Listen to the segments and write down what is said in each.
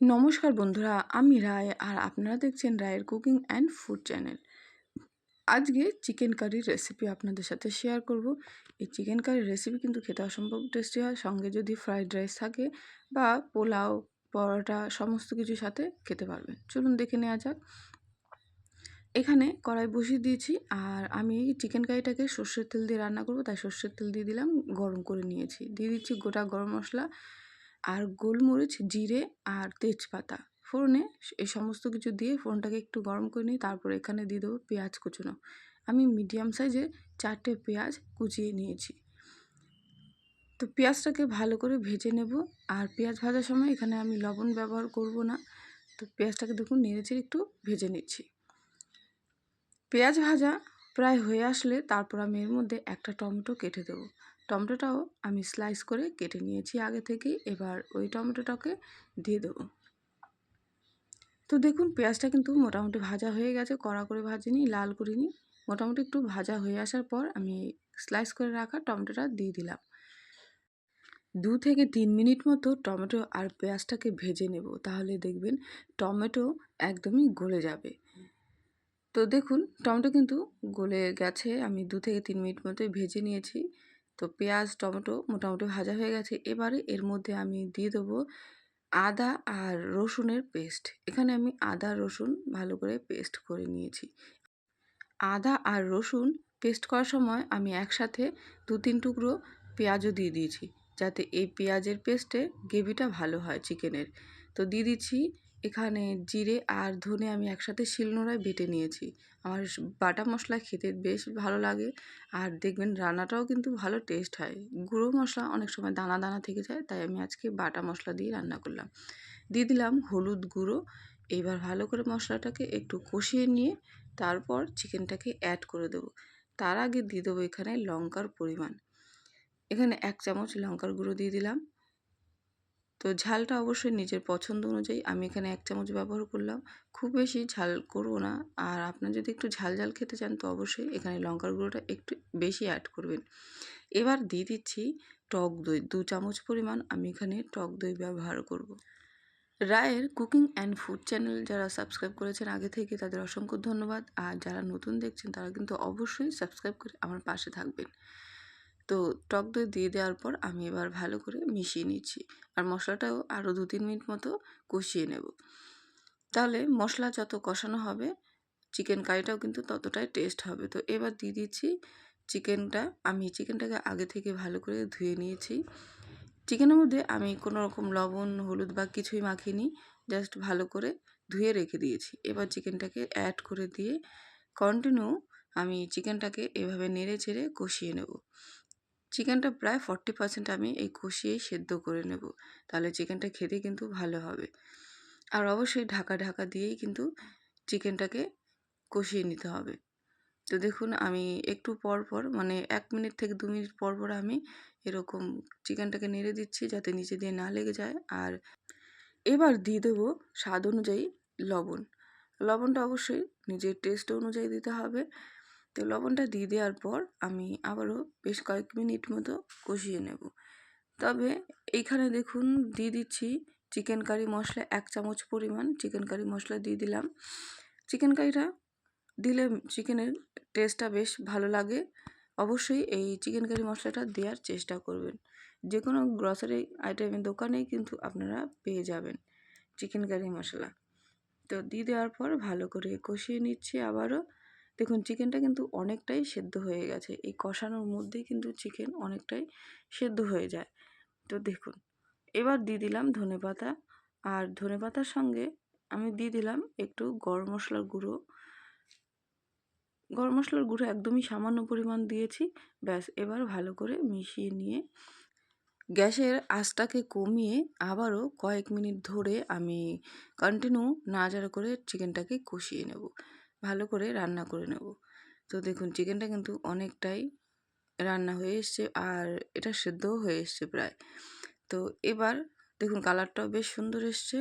নমস্কার বন্ধুরা, আমি রায় আর আপনারা দেখছেন রায়ের কুকিং অ্যান্ড ফুড চ্যানেল। আজকে চিকেন কারির রেসিপি আপনাদের সাথে শেয়ার করব। এই চিকেন কারির রেসিপি কিন্তু খেতে অসম্ভব টেস্টি হয়, সঙ্গে যদি ফ্রাইড রাইস থাকে বা পোলাও, পরোটা, সমস্ত কিছুর সাথে খেতে পারবেন। চলুন দেখে নেওয়া যাক। এখানে কড়াই বসিয়ে দিয়েছি আর আমি চিকেন কারিটাকে সর্ষের তেল দিয়ে রান্না করব, তাই সর্ষের তেল দিয়ে দিলাম, গরম করে নিয়েছি। দিয়ে দিচ্ছি গোটা গরম মশলা আর গোলমরিচ, জিরে আর তেজপাতা। ফোড়নে এই সমস্ত কিছু দিয়ে ফোড়নটাকে একটু গরম করে নিই তারপর এখানে দিয়ে দেবো পেঁয়াজ কুচুনো। আমি মিডিয়াম সাইজের চারটে পেঁয়াজ কুচিয়ে নিয়েছি। তো পেঁয়াজটাকে ভালো করে ভেজে নেব। আর পেঁয়াজ ভাজার সময় এখানে আমি লবণ ব্যবহার করব না। তো পেঁয়াজটাকে দেখুন নেড়েচে একটু ভেজে নিচ্ছি। পেঁয়াজ ভাজা প্রায় হয়ে আসলে তারপর আমি এর মধ্যে একটা টমেটো কেটে দেবো। টমেটোটাও আমি স্লাইস করে কেটে নিয়েছি আগে থেকেই। এবার ওই টমেটোটাকে দিয়ে দেবো। তো দেখুন, পেঁয়াজটা কিন্তু মোটামুটি ভাজা হয়ে গেছে, কড়া করে ভাজিনি, লাল করিনি। মোটামুটি একটু ভাজা হয়ে আসার পর আমি স্লাইস করে রাখা টমেটোটা দিয়ে দিলাম। দু থেকে তিন মিনিট মতো টমেটো আর পেঁয়াজটাকে ভেজে নেব। তাহলে দেখবেন টমেটো একদমই গলে যাবে। তো দেখুন, টমেটো কিন্তু গলে গেছে। আমি দু থেকে তিন মিনিট মতো ভেজে নিয়েছি। তো পেঁয়াজ, টমেটো মোটামুটি ভাজা হয়ে গেছে। এবারে এর মধ্যে আমি দিয়ে দেবো আদা আর রসুনের পেস্ট। এখানে আমি আদা, রসুন ভালো করে পেস্ট করে নিয়েছি। আদা আর রসুন পেস্ট করার সময় আমি একসাথে দু তিন টুকরো পেঁয়াজও দিয়ে দিয়েছি, যাতে এই পেঁয়াজের পেস্টে গ্রেভিটা ভালো হয় চিকেনের। তো দিয়ে দিচ্ছি এখানে জিরে আর ধনে আমি একসাথে শিলনোড়ায় বেটে নিয়েছি। আমার বাটা মশলা খেতে বেশ ভালো লাগে আর দেখবেন রান্নাটাও কিন্তু ভালো টেস্ট হয়। গুঁড়ো মশলা অনেক সময় দানা দানা থেকে যায়, তাই আমি আজকে বাটা মশলা দিয়ে রান্না করলাম। দিয়ে দিলাম হলুদ গুঁড়ো। এবার ভালো করে মশলাটাকে একটু কষিয়ে নিয়ে তারপর চিকেনটাকে অ্যাড করে দেবো। তার আগে দিয়ে দেবো এখানে লঙ্কার পরিমাণ। এখানে এক চামচ লঙ্কার গুঁড়ো দিয়ে দিলাম। তো ঝালটা অবশ্যই নিজের পছন্দ অনুযায়ী আমি এখানে এক চামচ ব্যবহার করলাম। খুব বেশি ঝাল করব না। আর আপনার যদি একটু ঝাল ঝাল খেতে চান তো অবশ্যই এখানে লঙ্কার গুঁড়োটা একটু বেশি অ্যাড করবেন। এবার দিয়ে দিচ্ছি টক দই। দু চামচ পরিমাণ আমি এখানে টক দই ব্যবহার করব। রায়ের কুকিং অ্যান্ড ফুড চ্যানেল যারা সাবস্ক্রাইব করেছেন আগে থেকে তাদের অসংখ্য ধন্যবাদ। আর যারা নতুন দেখছেন তারা কিন্তু অবশ্যই সাবস্ক্রাইব করে আমার পাশে থাকবেন। তো টক দই দিয়ে দেওয়ার পর আমি এবার ভালো করে মিশিয়ে নিচ্ছি। আর মশলাটাও আরও দু তিন মিনিট মতো কষিয়ে নেব। তাহলে মশলা যত কষানো হবে চিকেন কারিটাও কিন্তু ততটাই টেস্ট হবে। তো এবার দিয়ে দিচ্ছি চিকেনটা আমি চিকেনটাকে আগে থেকে ভালো করে ধুয়ে নিয়েছি। চিকেনের মধ্যে আমি কোনো রকম লবণ, হলুদ বা কিছুই মাখিনি জাস্ট ভালো করে ধুয়ে রেখে দিয়েছি। এবার চিকেনটাকে অ্যাড করে দিয়ে কন্টিনিউ আমি চিকেনটাকে এভাবে নেড়ে ছেড়ে কষিয়ে নেব। চিকেনটা প্রায় ফর্টি পার্সেন্ট আমি এই কষিয়েই সেদ্ধ করে নেব। তাহলে চিকেনটা খেতে কিন্তু ভালো হবে। আর অবশ্যই ঢাকা ঢাকা দিয়েই কিন্তু চিকেনটাকে কষিয়ে নিতে হবে। তো দেখুন, আমি একটু পর পর মানে এক মিনিট থেকে দু মিনিট পর পর আমি এরকম চিকেনটাকে নেড়ে দিচ্ছি যাতে নিচে দিয়ে না লেগে যায়। আর এবার দিয়ে দেবো স্বাদ অনুযায়ী লবণ। লবণটা অবশ্যই নিজের টেস্ট অনুযায়ী দিতে হবে। তো লবণটা দিয়ে দেওয়ার পর আমি আবারও বেশ কয়েক মিনিট মতো কষিয়ে নেব। তবে এইখানে দেখুন দিয়ে দিচ্ছি চিকেন কারি মশলা এক চামচ পরিমাণ চিকেন কারি মশলা দিয়ে দিলাম। চিকেন কারিটা দিলে চিকেনের টেস্টটা বেশ ভালো লাগে। অবশ্যই এই চিকেন কারি মশলাটা দেওয়ার চেষ্টা করবেন। যে কোনো গ্রসারি আইটেমের দোকানেই কিন্তু আপনারা পেয়ে যাবেন চিকেন কারি মশলা। তো দিয়ে দেওয়ার পর ভালো করে কষিয়ে নিচ্ছি আবারও। দেখুন চিকেনটা কিন্তু অনেকটাই সেদ্ধ হয়ে গেছে। এই কষানোর মধ্যেই কিন্তু চিকেন অনেকটাই সেদ্ধ হয়ে যায়। তো দেখুন, এবার দিয়ে দিলাম ধনে পাতা। আর ধনে পাতার সঙ্গে আমি দিয়ে দিলাম একটু গরম মশলার গুঁড়ো। গরম মশলার গুঁড়ো একদমই সামান্য পরিমাণ দিয়েছি। ব্যাস, এবার ভালো করে মিশিয়ে নিয়ে গ্যাসের আঁচটাকে কমিয়ে আবারও কয়েক মিনিট ধরে আমি কন্টিনিউ নাড়াচাড়া করে চিকেনটাকে কষিয়ে নেব। ভালো করে রান্না করে নেব। তো দেখুন চিকেনটা কিন্তু অনেকটাই রান্না হয়ে এসছে আর এটা সেদ্ধও হয়ে এসছে প্রায়। তো এবার দেখুন কালারটাও বেশ সুন্দর এসছে।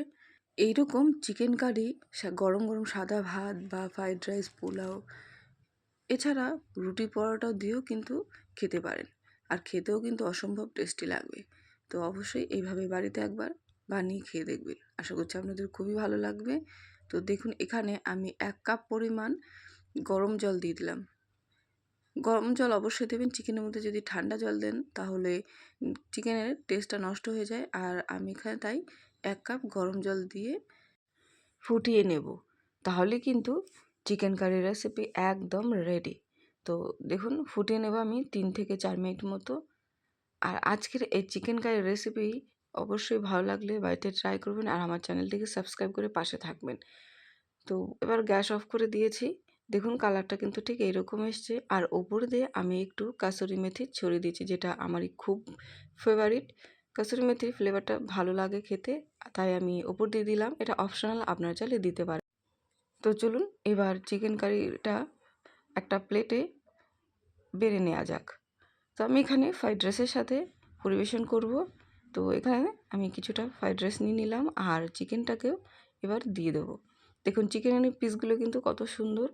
এইরকম চিকেন কারি গরম গরম সাদা ভাত বা ফ্রাইড রাইস পোলাও, এছাড়া রুটি পরোটা দিয়েও কিন্তু খেতে পারেন। আর খেতেও কিন্তু অসম্ভব টেস্টি লাগবে। তো অবশ্যই এইভাবে বাড়িতে একবার বানিয়ে খেয়ে দেখবেন। আশা করছি আপনাদের খুবই ভালো লাগবে। তো দেখুন, এখানে আমি এক কাপ পরিমাণ গরম জল দিয়ে দিলাম। গরম জল অবশ্যই দেবেন, চিকেনের মধ্যে যদি ঠান্ডা জল দেন তাহলে চিকেনের টেস্টটা নষ্ট হয়ে যায়। আর আমি এখানে তাই এক কাপ গরম জল দিয়ে ফুটিয়ে নেব। তাহলে কিন্তু চিকেন কারি রেসিপি একদম রেডি তো দেখুন, ফুটিয়ে নেব আমি তিন থেকে চার মিনিট মতো। আর আজকের এই চিকেন কারি রেসিপি অবশ্যই ভালো লাগলে বাড়িতে ট্রাই করবেন আর আমার চ্যানেলটিকে সাবস্ক্রাইব করে পাশে থাকবেন। তো এবার গ্যাস অফ করে দিয়েছি। দেখুন কালারটা কিন্তু ঠিক এইরকম এসছে। আর ওপর দিয়ে আমি একটু কাসুরি মেথি ছড়িয়ে দিয়েছি, যেটা আমারই খুব ফেভারিট কাসুরি মেথির ফ্লেভারটা ভালো লাগে খেতে, তাই আমি ওপর দিয়ে দিলাম। এটা অপশনাল আপনার চাইলে দিতে পারেন। তো চলুন এবার চিকেন কারিটা একটা প্লেটে বেড়ে নেওয়া যাক। তো আমি এখানে ফ্রাইড রাইসের সাথে পরিবেশন করব। তো এখানে আমি কিছুটা ফ্রাইড রাইস নিয়ে নিলাম আর চিকেনটাকেও এবার দিয়ে দেবো। দেখুন চিকেনের পিসগুলো কিন্তু কত সুন্দর।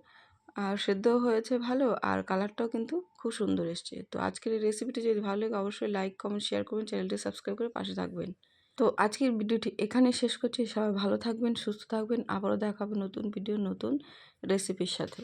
আর সেদ্ধও হয়েছে ভালো আর কালারটাও কিন্তু খুব সুন্দর এসছে। তো আজকের এই রেসিপিটি যদি ভালো লাগে, অবশ্যই লাইক কমেন্ট শেয়ার করবেন চ্যানেলটি সাবস্ক্রাইব করে পাশে থাকবেন। তো আজকের ভিডিওটি এখানে শেষ করছি। সবাই ভালো থাকবেন, সুস্থ থাকবেন। আবারও দেখাবে নতুন ভিডিও নতুন রেসিপির সাথে।